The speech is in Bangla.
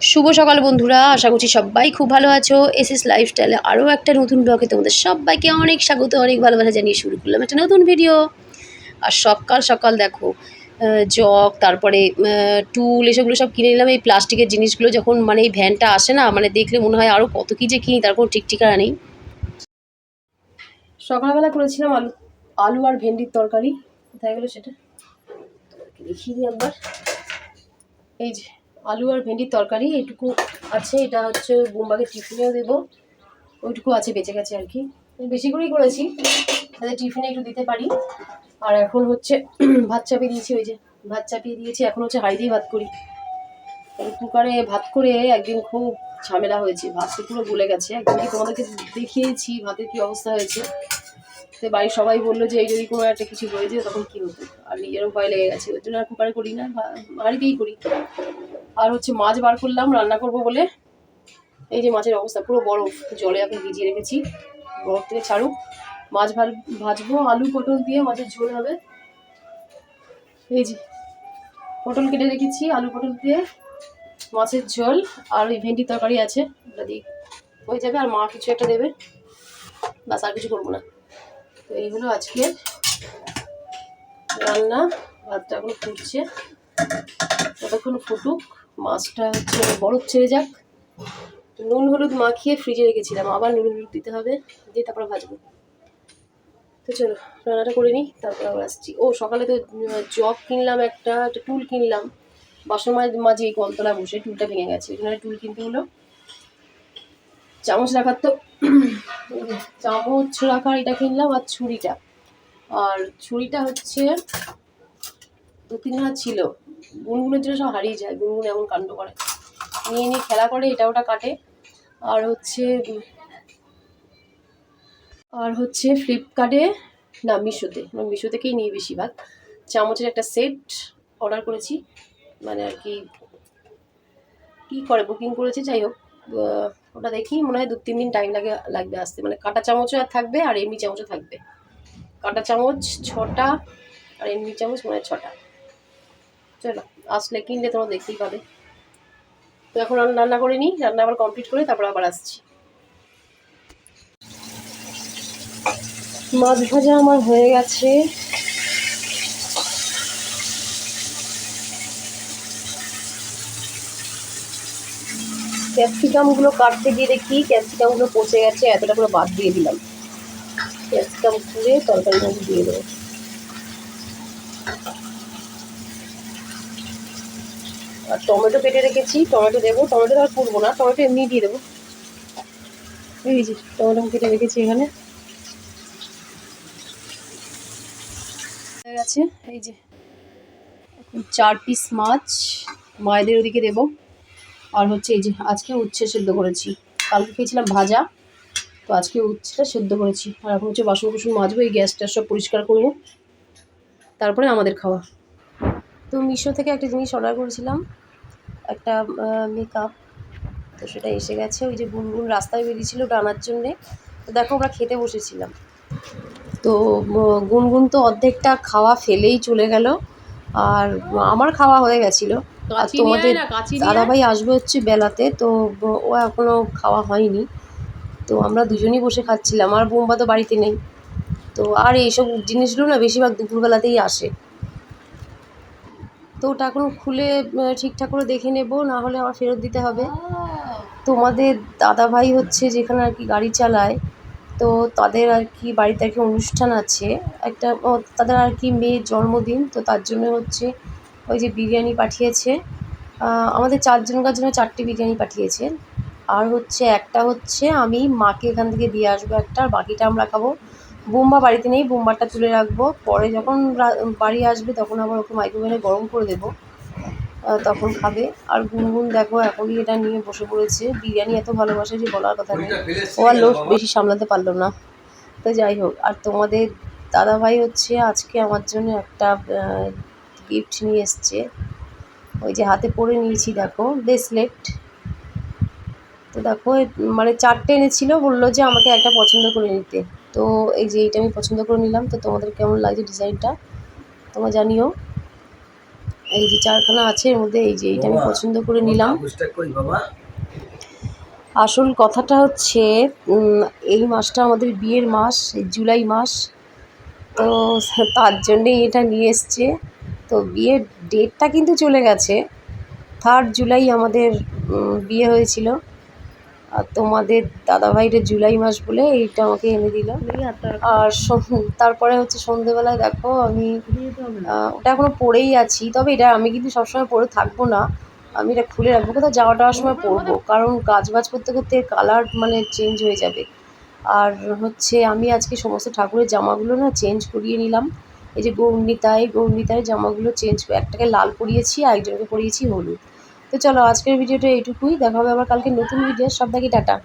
শুভ সকাল বন্ধুরা, আশা করছি সবাই খুব ভালো আছো। এস এস লাইফস্টাইলে আরও একটা নতুন ব্লগে তোমাদের সবাইকে অনেক স্বাগত, অনেক ভালোবাসা জানিয়ে শুরু করলাম একটা নতুন ভিডিও আর সকাল সকাল দেখো জগ, তারপরে টুল, এসবগুলো সব কিনে নিলাম। এই প্লাস্টিকের জিনিসগুলো যখন মানে এই ভ্যানটা আসে না মানে দেখলে মনে হয় আরও কত কী যে কিনি, তার কোনো ঠিক ঠিকানা নেই। সকালবেলা করেছিলাম আলু আলু আর ভেন্ডির তরকারি। কোথায় গেলো সেটা? দেখিয়ে একবার। এই যে আলু আর ভেন্ডির তরকারি এইটুকু আছে, এটা হচ্ছে বোম্বাকে টিফিনেও দেবো। ওইটুকু আছে বেঁচে গেছে আর কি। বেশি করেই করেছি তাদের টিফিনে একটু দিতে পারি। আর এখন হচ্ছে ভাত চাপিয়ে দিয়েছি, ওই যে ভাত চাপিয়ে দিয়েছি, এখন হচ্ছে হাঁড়ি দিয়ে ভাত করি। কুকারে ভাত করে একদিন খুব ঝামেলা হয়েছে, ভাত তো পুরো গলে গেছে। একদিন কি তোমাদেরকে দেখিয়েছি ভাতের কি অবস্থা হয়েছে। তো বাড়ির সবাই বলল যে, এই যদি কোনো একটা কিছু হয়ে যায়, তখন কী হতো? আর নিজেরও ভয় লেগে গেছে। ওই জন্য আর কুকারে করি না হাঁড়িতেই করি। আর হচ্ছে মাছ বার করলাম, রান্না করব বলে। এই যে মাছের অবস্থা, পুরো বরফ, জলে এখন ভিজিয়ে রেখেছি। বরফ থেকে ছাড়ুক। মাছ ভাজবো, আলু, পটল দিয়ে মাছের ঝোল হবে। এই যে, পটল কেটে রেখেছি, আলু, পটল দিয়ে মাছের ঝোল। আর ওই ভেন্ডি তরকারি আছে, ওটা দিয়ে হয়ে যাবে। আর মা কিছু একটা দেবে। বাস আর কিছু করব না। তো এই হলো আজকের রান্না। ভাতটা এখন ফুটছে। ততক্ষণ ফুটুক, মাছটা হচ্ছে বরফ ছেড়ে যাক। নুন হলুদ মাখিয়ে ফ্রিজে রেখেছিলাম, আবার নুন হলুদ দিতে হবে, দিয়ে তারপর ভাজবো। তো চলো, রান্নাটা করে নিই, তারপর আবার আসছি। ও, সকালে তো জগ কিনলাম একটা একটা টুল কিনলাম। বাসন মাঝ এই কলতলা বসে টুলটা ভেঙে গেছে জন্য টুল কিনতে হলো। চামচ রাখার তো, চামচ রাখার এটা কিনলাম আর ছুরিটা। আর ছুরিটা হচ্ছে দু তিন ছিল। গুনগুনের জন্য সব হারিয়ে যায়, গুনগুন এমন কাণ্ড করে। নিয়ে নিয়ে খেলা করে, এটা ওটা কাটে। আর হচ্ছে আর হচ্ছে ফ্লিপকার্টে, না, মিশোতে। আমি মিশো থেকেই নিই বেশিরভাগ। চামচের একটা সেট অর্ডার করেছি। মানে আর কি, কী করে? বুকিং করেছি, যাই হোক। ওটা দেখি, মনে হয় দু তিন দিন টাইম লাগে, লাগবে আসতে। মানে কাঁটা চামচও আর থাকবে, আর এমনি চামচও থাকবে। কাঁটা চামচ ছটা, আর এমনি চামচ মনে হয় ছটা। চলো, আসলে কিনলে তোমরা দেখতেই পাবে। তো এখন আমি রান্না করে নিই, রান্না আবার কমপ্লিট করে তারপর আবার আসছি। মাছ ভাজা আমার হয়ে গেছে। ক্যাপসিকামগুলো কাটতে গিয়ে দেখি, ক্যাপসিকামগুলো পচে গেছে, এতটা করে বাদ দিয়ে দিলাম। ক্যাপসিকাম খুলে তরকারির মধ্যে দিয়ে দেবো। আর টমেটো কেটে রেখেছি, টমেটো দেবো, টমেটো আর করব না, টমেটো এমনি দিয়ে দেবো। এই যে, টমেটো কেটে রেখেছি এখানে। গেছে, এই যে। চার পিস মাছ মায়েদের ওদিকে দেবো। আর হচ্ছে এই যে, আজকে উচ্ছে সেদ্ধ করেছি। কালকে খেয়েছিলাম ভাজা, তো আজকে উচ্ছেটা সেদ্ধ করেছি। আর এখন হচ্ছে বাসন কুসন মাজবো, এই গ্যাসটা সব পরিষ্কার করব। তারপরে আমাদের খাওয়া। তো মিশো থেকে একটা জিনিস অর্ডার করেছিলাম একটা মেকআপ তো সেটা এসে গেছে ওই যে গুনগুন রাস্তায় বেরিয়েছিল আনার জন্যে তো দেখো আমরা খেতে বসেছিলাম। তো গুনগুন তো অর্ধেকটা খাওয়া ফেলেই চলে গেল আর আমার খাওয়া হয়ে গেছিল। আর তোমাদের দাদাভাই আসবে হচ্ছে বেলাতে তো ও এখনও খাওয়া হয়নি তো আমরা দুজনেই বসে খাচ্ছিলাম আর বোম্বা তো বাড়িতে নেই। তো আর এইসব জিনিসগুলো না বেশিরভাগ দুপুরবেলাতেই আসে। তো ওটা এখন খুলে ঠিকঠাক করে দেখে নেব না হলে আবার ফেরত দিতে হবে। তোমাদের দাদাভাই হচ্ছে যেখানে আর কি গাড়ি চালায়, তো তাদের আর কি বাড়িতে আর কি অনুষ্ঠান আছে। একটা তাদের আর কি মেয়ের জন্মদিন, তো তার জন্য হচ্ছে ওই যে বিরিয়ানি পাঠিয়েছে। আমাদের চারজনকার জন্য চারটে বিরিয়ানি পাঠিয়েছে। আর হচ্ছে একটা হচ্ছে আমি মাকে এখান থেকে দিয়ে আসব একটা, আর বাকিটা আমরা খাব বোম্বা বাড়িতে নেই বোম্বারটা তুলে রাখব। পরে যখন বাড়ি আসবে তখন আবার ওকে মাইক্রোওভেনে গরম করে দেবো। তখন খাবে। আর গুনগুন দেখো এখনই এটা নিয়ে বসে পড়েছে। বিরিয়ানি এত ভালোবাসে যে বলার কথা নেই। ও আর লোভ বেশি সামলাতে পারল না। তো যাই হোক আর তোমাদের দাদাভাই হচ্ছে আজকে আমার জন্য একটা গিফট নিয়ে এসছে। ওই যে হাতে পরে নিয়েছি দেখো ব্রেসলেট তো দেখো মানে চারটে এনেছিল বলল যে আমাকে একটা পছন্দ করে নিতে। তো এই যে এইটা আমি পছন্দ করে নিলাম তো তোমাদের কেমন লাগছে ডিজাইনটা? তোমরা জানিও। এই যে চারখানা আছে এর মধ্যে এই যে এইটা আমি পছন্দ করে নিলাম। আসল কথাটা হচ্ছে এই মাসটা আমাদের বিয়ের মাস জুলাই মাস। তো তার জন্যেই এটা নিয়ে এসছে। তো বিয়ের ডেটটা কিন্তু চলে গেছে। থার্ড জুলাই আমাদের বিয়ে হয়েছিল। আর তোমাদের দাদাভাইয়ের জুলাই মাস বলে এইটা আমাকে এনে দিল। আর তারপরে হচ্ছে সন্ধেবেলায় দেখো আমি ওটা এখনও পরেই আছি তবে এটা আমি কিন্তু সবসময় পরে থাকব না। আমি এটা খুলে রাখব কোথাও যাওয়া টাওয়ার সময় পরবো কারণ কাজ বাজ করতে করতে কালার মানে চেঞ্জ হয়ে যাবে। আর হচ্ছে আমি আজকে সমস্ত ঠাকুরের জামাগুলো না চেঞ্জ করিয়ে নিলাম। এই যে গৌরনীতায় গৌরনীতায় জামাগুলো চেঞ্জ একটাকে লাল পরিয়েছি আর একজনকে পরিয়েছি হলুদ। তো চলো আজকের ভিডিওটা এইটুকুই। দেখা হবে আবার কালকে নতুন ভিডিও সব দেখি টাটা।